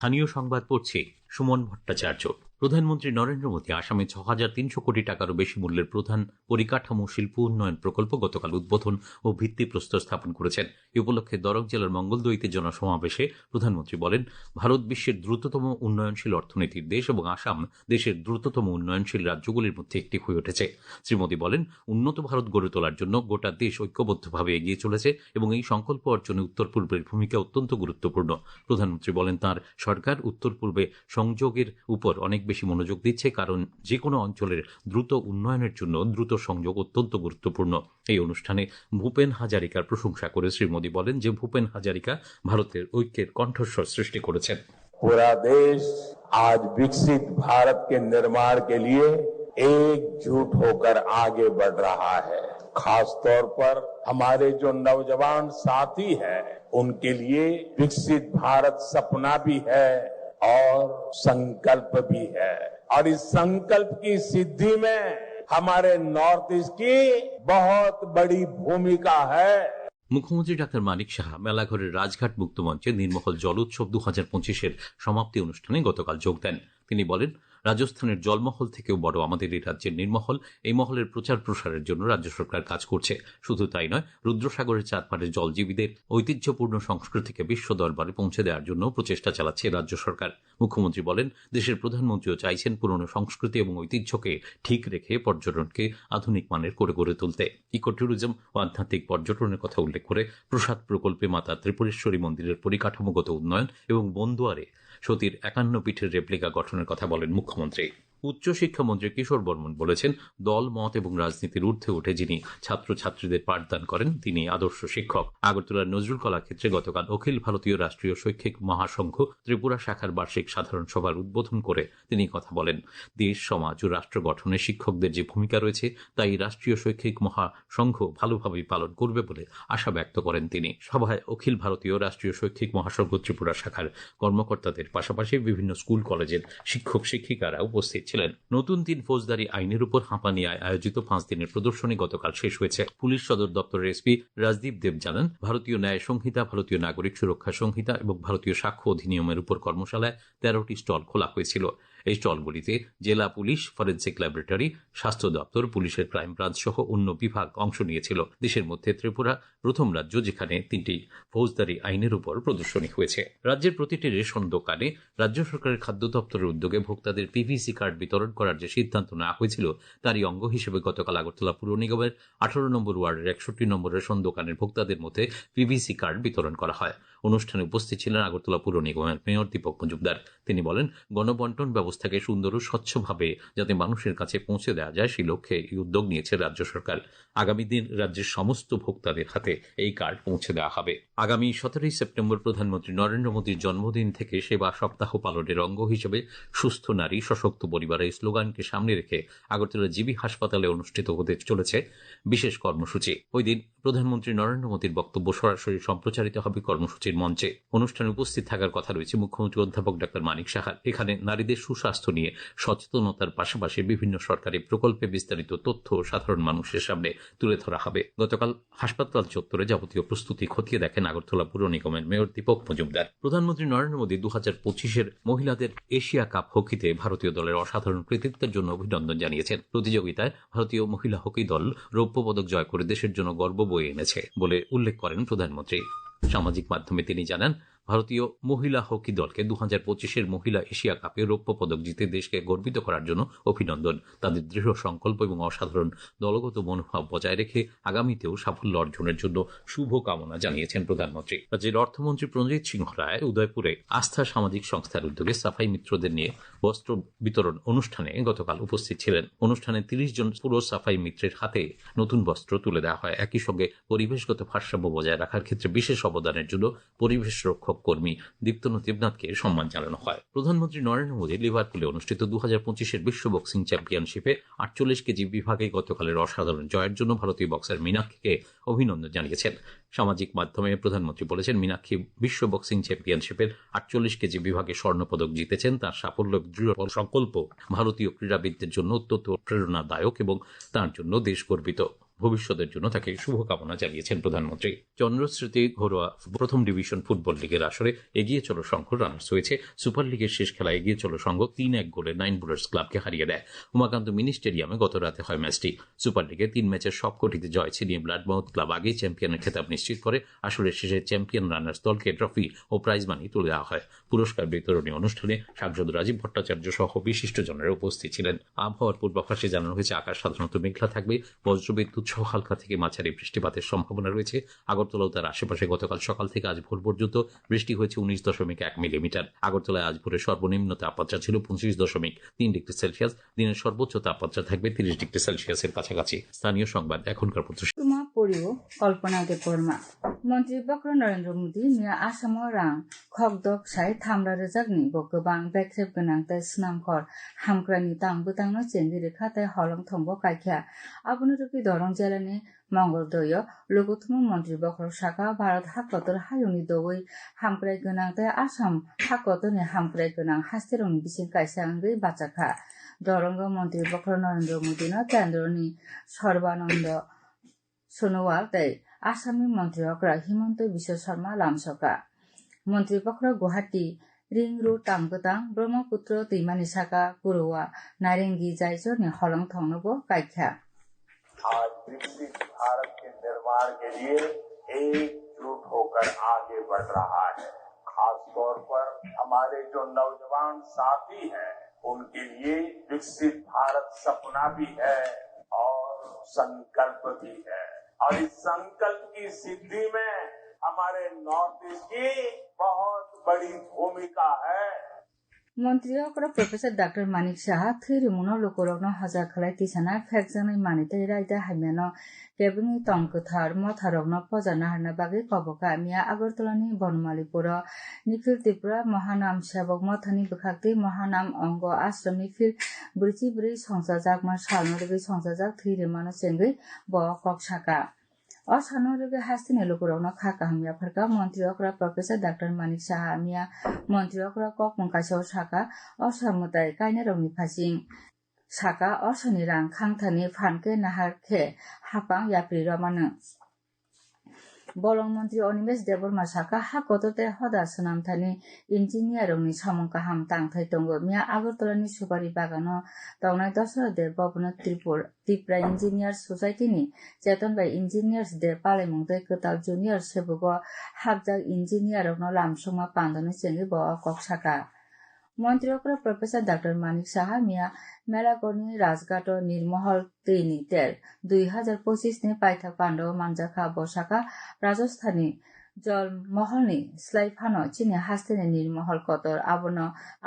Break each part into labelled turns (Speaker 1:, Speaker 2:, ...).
Speaker 1: স্থানীয় সংবাদ পড়ছে সুমন ভট্টাচার্য প্রধানমন্ত্রী নরেন্দ্র মোদী আসামে ছ হাজার তিনশো কোটি টাকারও বেশি মূল্যের প্রধান পরিকাঠামো শিল্প উন্নয়ন প্রকল্প গতকাল উদ্বোধন ও ভিত্তিপ্রস্তর স্থাপন করেছেন এ উপলক্ষে দরক জেলার মঙ্গলদৈতে জনসমাবেশে প্রধানমন্ত্রী বলেন ভারত বিশ্বের দ্রুততম উন্নয়নশীল অর্থনীতির দেশ এবং আসাম দেশের দ্রুততম উন্নয়নশীল রাজ্যগুলির মধ্যে একটি হয়ে উঠেছে শ্রী মোদী বলেন উন্নত ভারত গড়ে তোলার জন্য গোটা দেশ ঐক্যবদ্ধভাবে এগিয়ে চলেছে এবং এই সংকল্প অর্জনে উত্তর পূর্বের ভূমিকা অত্যন্ত গুরুত্বপূর্ণ প্রধানমন্ত্রী বলেন তার সরকার উত্তর পূর্বে সংযোগের উপর অনেক বেশি মনোযোগ দিচ্ছে কারণ যে কোনো অঞ্চলের দ্রুত উন্নয়নের জন্য দ্রুত সংযোগ অত্যন্ত গুরুত্বপূর্ণ এই অনুষ্ঠানে ভূপেন হাজারিকার প্রশংসা করে শ্রী মোদী বলেন যে ভূপেন হাজারিকা ভারতের ঐক্যের কণ্ঠস্বর সৃষ্টি করেছেন
Speaker 2: পুরা দেশ আজ বিকশিত भारत के निर्माण के लिए एकजुट होकर आगे बढ़ रहा है তোর পর हमारे যে নৌজবান সাথী हैं उनके लिए विकसित भारत सपना भी है और संकल्प भी है और इस संकल्प की सिद्धि में हमारे नॉर्थ ईस्ट की बहुत बड़ी भूमिका है
Speaker 1: মুখ্যমন্ত্রী ডাক্তার মানিক সাহা মেলাঘরের রাজঘাট মুক্তমঞ্চে নির্মহল জল উৎসব দু হাজার পঁচিশের সমাপ্তি অনুষ্ঠানে গতকাল যোগ দেন তিনি বলেন রাজস্থানের জলমহল থেকেও বড় আমাদের এই রাজ্যের নির্মহল এই মহলের প্রচার প্রসারের জন্য রাজ্য সরকার কাজ করছে শুধু তাই নয় রুদ্রসাগরের চাঁদপাড়ের জলজীবীদের ঐতিহ্যপূর্ণ সংস্কৃতিকে বিশ্ব দরবারে পৌঁছে দেওয়ার জন্য প্রচেষ্টা চালাচ্ছে রাজ্য সরকার মুখ্যমন্ত্রী বলেন দেশের প্রধানমন্ত্রীও চাইছেন পুরনো সংস্কৃতি এবং ঐতিহ্যকে ঠিক রেখে পর্যটনকে আধুনিক মানের করে গড়ে তুলতে ইকো ট্যুরিজম ও আধ্যাত্মিক পর্যটনের কথা উল্লেখ করে প্রসাদ প্রকল্পে মাতা ত্রিপুরেশ্বরী মন্দিরের পরিকাঠামোগত উন্নয়ন এবং বন্দুয়ারে সতীর একান্ন পিঠের রেপ্লিকা গঠনের কথা বলেন মুখ্য rencontrer. উচ্চ শিক্ষামন্ত্রী কিশোর বর্মন বলেছেন দল মত এবং রাজনীতির ঊর্ধ্বে উঠে যিনি ছাত্রছাত্রীদের পাঠদান করেন তিনি আদর্শ শিক্ষক আগরতলার নজরুল কলা ক্ষেত্রে গতকাল অখিল ভারতীয় রাষ্ট্রীয় শৈক্ষিক মহাসংঘ ত্রিপুরা শাখার বার্ষিক সাধারণ সভার উদ্বোধন করে তিনি কথা বলেন দেশ সমাজ ও রাষ্ট্র গঠনে শিক্ষকদের যে ভূমিকা রয়েছে তাই রাষ্ট্রীয় শৈক্ষিক মহাসংঘ ভালোভাবেই পালন করবে বলে আশা ব্যক্ত করেন তিনি সভায় অখিল ভারতীয় রাষ্ট্রীয় শৈক্ষিক মহাসংঘ ত্রিপুরা শাখার কর্মকর্তাদের পাশাপাশি বিভিন্ন স্কুল কলেজের শিক্ষক শিক্ষিকারা উপস্থিত দেখছিলেন নতুন তিন ফৌজদারি আইনের উপর হাঁপানিয়ায় আয়োজিত পাঁচ দিনের প্রদর্শনী গতকাল শেষ হয়েছে পুলিশ সদর দপ্তরের এসপি রাজদীপ দেব জানান ভারতীয় ন্যায় সংহিতা ভারতীয় নাগরিক সুরক্ষা সংহিতা এবং ভারতীয় সাক্ষ্য অধিনিয়মের উপর কর্মশালায় তেরোটি স্টল খোলা হয়েছিল এই স্টলগুলিতে জেলা পুলিশ ফরেন্সিক ল্যাবরেটরি স্বাস্থ্য দপ্তর পুলিশের ক্রাইম ব্রাঞ্চ সহ অন্য বিভাগ অংশ নিয়েছিল দেশের মধ্যে ত্রিপুরা প্রথম রাজ্য যেখানে তিনটি ফৌজদারি আইনের উপর প্রদর্শনী হয়েছে রাজ্যের প্রতিটি রেশন দোকানে রাজ্য সরকারের খাদ্য দপ্তরের উদ্যোগে ভোক্তাদের পিভিসি কার্ড বিতরণ করার যে সিদ্ধান্ত নেওয়া হয়েছিল তারই অঙ্গ হিসেবে গতকাল আগরতলা পুর নিগমের আঠারো নম্বর ওয়ার্ডের একষট্টি নম্বর রেশন দোকানের ভোক্তাদের মধ্যে পিভিসি কার্ড বিতরণ করা হয় অনুষ্ঠানে উপস্থিত ছিলেন আগরতলা পুর নিগমের মেয়র দীপক মজুমদার তিনি বলেন গণবন্টন ব্যবস্থাকে সুন্দর ও স্বচ্ছভাবে যাতে মানুষের কাছে পৌঁছে দেওয়া যায় সেই লক্ষ্যে এই উদ্যোগ নিয়েছে রাজ্য সরকার আগামী দিন রাজ্যের সমস্ত ভোক্তাদের হাতে এই কার্ড পৌঁছে দেওয়া হবে আগামী সতেরোই সেপ্টেম্বর প্রধানমন্ত্রী নরেন্দ্র মোদীর জন্মদিন থেকে সেবা সপ্তাহ পালনের অঙ্গ হিসেবে সুস্থ নারী সশক্ত পরিবারের স্লোগানকে সামনে রেখে আগরতলা জিবি হাসপাতালে অনুষ্ঠিত হতে চলেছে বিশেষ কর্মসূচি ওই দিন প্রধানমন্ত্রী নরেন্দ্র মোদীর বক্তব্য সরাসরি সম্প্রচারিত হবে কর্মসূচির মঞ্চে অনুষ্ঠানে উপস্থিত থাকার কথা রয়েছে মুখ্যমন্ত্রী অধ্যাপক ডাক্তার মানিক সাহার এখানে নারীদের সুস্বাস্থ্য নিয়ে সচেতনতার পাশাপাশি বিভিন্ন সরকারি প্রকল্পে বিস্তারিত তথ্য সাধারণ মানুষের সামনে তুলে ধরা হবে গতকাল হাসপাতাল চত্বরে যাবতীয় প্রস্তুতি খতিয়ে দেখেন আগরতলা পুর নিগমের মেয়র দীপক মজুমদার প্রধানমন্ত্রী নরেন্দ্র মোদী দু হাজার পঁচিশের মহিলাদের এশিয়া কাপ হকিতে ভারতীয় দলের অসাধারণ কৃতিত্বের জন্য অভিনন্দন জানিয়েছেন প্রতিযোগিতায় ভারতীয় মহিলা হকি দল রৌপ্য পদক জয় করে দেশের জন্য গর্ব বয়ে এনেছে বলে উল্লেখ করেন প্রধানমন্ত্রী সামাজিক মাধ্যমে তিনি জানান ভারতীয় মহিলা হকি দলকে দু হাজার পঁচিশের মহিলা এশিয়া কাপে রৌপ্য পদক জিতে দেশকে গর্বিত করার জন্য অভিনন্দন তাদের দৃঢ় সংকল্প এবং অসাধারণ দলগত মনোভাব বজায় রেখে আগামীতেও সাফল্য অর্জনের জন্য শুভকামনা জানিয়েছেন প্রধানমন্ত্রী রাজ্যের অর্থমন্ত্রী প্রণজিৎ সিংহ রায় উদয়পুরে আস্থা সামাজিক সংস্থার উদ্যোগে সাফাই মিত্রদের নিয়ে বস্ত্র বিতরণ অনুষ্ঠানে গতকাল উপস্থিত ছিলেন অনুষ্ঠানে তিরিশ জন পুরো সাফাই মিত্রের হাতে নতুন বস্ত্র তুলে দেওয়া হয় একই সঙ্গে পরিবেশগত ভারসাম্য বজায় রাখার ক্ষেত্রে বিশেষ অবদানের জন্য পরিবেশ রক্ষক কর্মী দীপ্তনাথ দেবনাথকে সম্মান জানানো হয় প্রধানমন্ত্রী নরেন্দ্র মোদী লিভারপুলে অনুষ্ঠিত দু হাজার পঁচিশের বিশ্ব বক্সিং চ্যাম্পিয়নশিপে আটচল্লিশ কেজি বিভাগে গতকালের অসাধারণ জয়ের জন্য ভারতীয় বক্সার মীনাক্ষীকে অভিনন্দন জানিয়েছেন সামাজিক মাধ্যমে প্রধানমন্ত্রী বলেছেন মীনাক্ষী বিশ্ব বক্সিং চ্যাম্পিয়নশিপের আটচল্লিশ কেজি বিভাগে স্বর্ণপদক জিতেছেন তার সাফল্য দৃঢ় সংকল্প ভারতীয় ক্রীড়াবিদদের জন্য অত্যন্ত প্রেরণাদায়ক এবং তার জন্য দেশ গর্বিত ভবিষ্যতের জন্য তাকে শুভকামনা জানিয়েছেন প্রধানমন্ত্রী চন্দ্রস্মৃতি ঘরোয়া প্রথম ডিভিশন ফুটবল লীগের আসরে এগিয়ে চলো সংঘ রানার্স হয়েছে সুপার লিগের শেষ খেলায় এগিয়ে চলো সংঘ তিন এক গোলে নাইন বোলার্স ক্লাবকে হারিয়ে দেয় উমাকান্ত মিনি স্টেডিয়ামে গত রাতে হয় ম্যাচটি সুপার লিগে তিন ম্যাচের সবকটিতে জয় ছিনিয়ে ব্লাডমাউথ ক্লাব আগেই চ্যাম্পিয়নের খেতাব নিশ্চিত করে আসরের শেষে চ্যাম্পিয়ন রানার্স দলকে ট্রফি ও প্রাইজ মানি তুলে দেওয়া হয় পুরস্কার বিতরণী অনুষ্ঠানে সাংসদ রাজীব ভট্টাচার্য সহ বিশিষ্ট জনের উপস্থিত ছিলেন আবহাওয়ার পূর্বাভাসে জানানো হয়েছে আকাশ সাধারণত মেঘলা থাকবে বজ্রবিদ্যুৎ ঝো হালকা থেকে মাঝারি বৃষ্টিপাতের সম্ভাবনা রয়েছে আগরতলা ও তার আশেপাশে গতকাল সকাল থেকে আজ ভোর পর্যন্ত বৃষ্টি হয়েছে উনিশ দশমিক এক মিলিমিটার আগরতলায় আজ ভোরে সর্বনিম্ন তাপমাত্রা ছিল পঁচিশ দশমিক তিন ডিগ্রি সেলসিয়াস দিনের সর্বোচ্চ তাপমাত্রা থাকবে তিরিশ ডিগ্রি সেলসিয়াসের কাছাকাছি স্থানীয় সংবাদ এখনকার পর্যন্ত কৰিও কল্পনাকে কৰ্মা মন্ত্ৰী বক্ৰ नरेन्द्र मोदी মিয়া आसामाव रां खगदक साय थामला रोजाबनि गोबां बेख्रेब गोनां ताय स्नामखर हामग्रानि
Speaker 3: दां बोदांनो जेंगिरि खाताय हलं थंब कायखिया आबुनो रुपि दरं जिल्लानि মঙ্গলদয় লঘুতম মন্ত্রী বখর শাখা ভারত হাকতর হায়ুনি দৌই হামক্রাই গোনাং তাই আসাম হাকতনি হামক্রাই গোনাং হাস্তেরং বিসিং কাইসাঙ্গৈ বাচাখা দরঙ্গ মন্ত্রী বখর নরেন্দ্র মোদীন কেন্দ্রনি সর্বানন্দ सोनोवाल তাই আসামি মন্ত্রী অকরা হিমন্ত বিশ্ব শর্মা লামসকা মন্ত্রী পকরা গুয়াহাটি रिङ रु ब्रह्मपुत्र दैमानि साका गुरुआ नारेङ्गी जाइजो ने हलङ थंगनोबो काख्या
Speaker 2: आज विकसित भारत के निर्माण के लिए एकजुट होकर आगे बढ़ रहा है खास तौर पर हमारे जो नौजवान साथी हैं उनके लिए विकसित भारत सपना भी है और संकल्प भी है और इस संकल्प की सिद्धि में हमारे नॉर्थ ईस्ट की बहुत बड़ी भूमिका है
Speaker 3: মন্ত্ৰীয়ক প্ৰফেচাৰ ডাক্তৰ মানিক শ্বাহা থি ৰিমুনৰ লোকৰ হাজাৰ খালাই তিছানা ফেকজনৈ মানিতাই ৰাইদা হাইমান কেবিনী টংকথাৰ মথাৰগ্ন পজানা হাৰনা বাগে কবকা মিয়া আগৰতলানি বনমালীপুৰ নিখিল ত্ৰিপুৰা মহানাম সেৱক মথানী বিষাক্তি মহানাম অংগ আশ্ৰম ফিল বৃষি বৃষ সংসাৰ জাক মাৰ চালনৰ সংসাৰ জাক থি ৰিমান চেংগৈ ব কক্সাকা ას ანორეგე ჰასტინ ელოგრონა ხაკამია ფარგა მონტიოგრა პროფესა დაქტორ მანიცა ამია მონტიოგრა კოკ მონკაშო შაკა ას ამოდაი კაინერო მიფაზინ საკა ასონირან ხანთანი ფანკე ნაჰარკე ჰაპან იაპრი რომანანს বলং মন্ত্রী অনিমেষ সাকা হা কততে হদা সুনামথানি ইঞ্জিনিয়ারংনি কাহাম তাংথাই তঙ্গ মিয়া আগরতলানি সুপারি বাগান বাগানো তংনাই দেব ভবন ত্রিপুর ত্রিপুরা ইঞ্জিনিয়ার সোসাইটিনি চেতনবাই ইঞ্জিনিয়ার্স দে কতাল জুনিয়ার সেবুগ হাবজাক ইঞ্জিনিয়ারংন লামসংমা পান্দনি চেঙ্গি বক সাকা মন্ত্রী মন্ত্রকরা প্রফেসর ডক্টর মানিক সাহা মিয়া মেলা কর্মী রাজঘাট নির্মহল নির্মহল তেল দুই হাজার পঁচিশ নে পাইথা পাণ্ড মানজাখা বসাখা রাজস্থানী জল মহল জলমহলনি স্লাইফানো চিনে হাসতে নির্মহল কতর আবন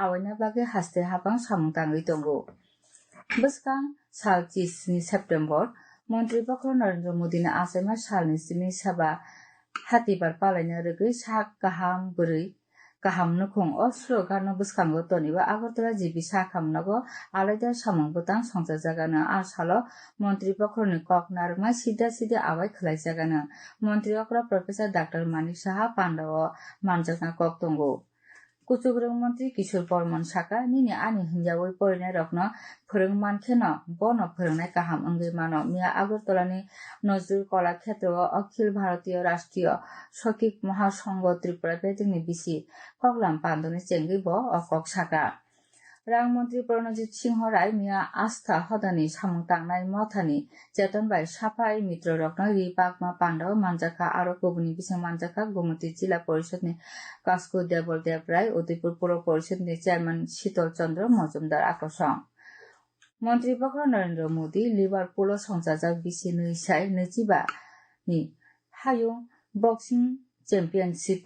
Speaker 3: আওয়াইনাবাগে হাসতে হাবাং সামুতাঙ্গি তঙ্গু বসকাং সাল নি সেপ্টেম্বর মন্ত্রী মন্ত্রীপক্ষ নরেন্দ্র মোদী আসাইমা সালনি সিমি সাবা হাতিবার পালাইনা রোগী শাক কাহাম বরী kaham nukhung o slogano bwskango toniba Agartala GB সাখামনগর আলাদা সামং বোতাং সংসার জাগানো আর সালো মন্ত্রী পক্ষরনি কক নারমা সিধা সিধা আবাই খেলাই জাগানো মন্ত্রী অকরা প্রফেসর ডাক্তার মানিক সাহা পান্ডাও মানজাকা কক তঙ্গো kuchukhrungmantri kishore pormon saka nini ani hinjawui porinai rokno phwrwngman kheno bono phwrwngnai kaham wngwi mano miya agartolani Nazrul Kalakshetra Akhil Bharatiya Rashtriya Shaikshik Mahasangh Tripura বেদিনী বিসি কগলাম পান্দনে চেঙ্গিব অকক সাকা রাংমন্ত্রী প্রণজিৎ সিংহ রায় মিয়া আস্থা হদানি সামু টাকায় মথানি চেতন বাই সাফাই মিত্র রত্ন রি পাকমা পাণ্ডব মাঞ্জাখা আর কবুনি বিশ্ব মাঞ্জাখা গোমতী জেলা পরিষদ কাসকু দেবল দেব রায় উদয়পুর পৌর পরিষদ চেয়ারম্যান শীতল চন্দ্র মজুমদার আকর্ষণ মন্ত্রীপক্ষ নরেন্দ্র মোদি লিবার পোল সংসাচার বিশ্ব নৈসাই নজিবা হায়ু বক্সিং চ্যাম্পিয়নশিপ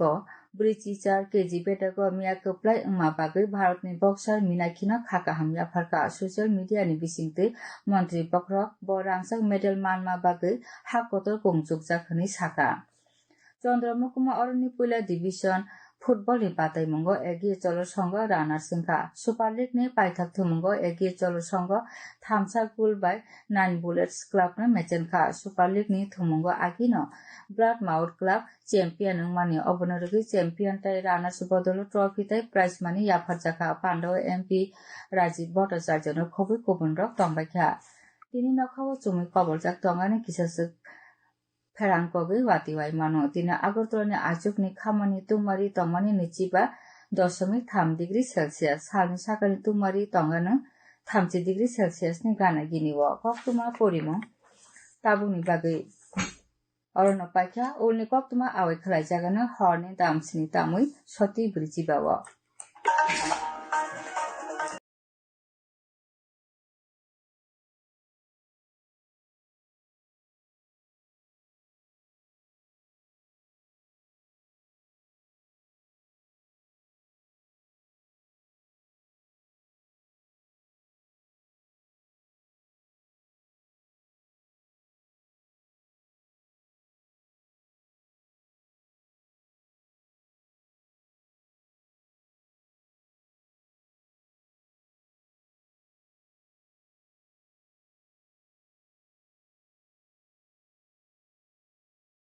Speaker 3: ब्रिचिचार केजीपेटाको मियाकपलाई उमापाकै भारतनि बक्सार मिनाखिन खाका हामिया फर्का सोसियल मिडिया नि बिसिंते मन्त्री बक्रक बराङसाक मेडल मानमा बागै हाकतर कोङचुक जाखनि साका चन्द्रमुखमा अरुणि पहिला डिभिसन ফুটবল মঙ্গ এগিয়ে চলো সঙ্গ রানার সিংখা সুপার লিগ নি পাইথাক থুমঙ্গ এগিয়ে চলো সঙ্গ থামসা গুল বাই নাইন বুলেটস ক্লাব নে মেচেন খা সুপার লিগ নি থুমঙ্গ ন ব্লাড মাউট ক্লাব চ্যাম্পিয়ন মানি অবনরগি চ্যাম্পিয়ন তাই রানার্স বদল ট্রফি তাই প্রাইজ মানি ইয়াফার জাখা পাণ্ডব এমপি রাজীব ভট্টাচার্য খুবই কোপন রক টম্বাইখা তিনি নখাও চুমি কবল জাক টঙ্গানে কিসাসক फेरि वाटिवाई मन दिन अगरतल आजुकनी खाने तुमारी टि नीजी दशमिठ थाम डिग्री सेलियास साली तुरी तङानु ताजी डिग्री सेलियास गाना गिनी कक्टम परिम तावु अरणपा ओलि कक्टम आवै दामसिनी तामै सति ब्रिजीवा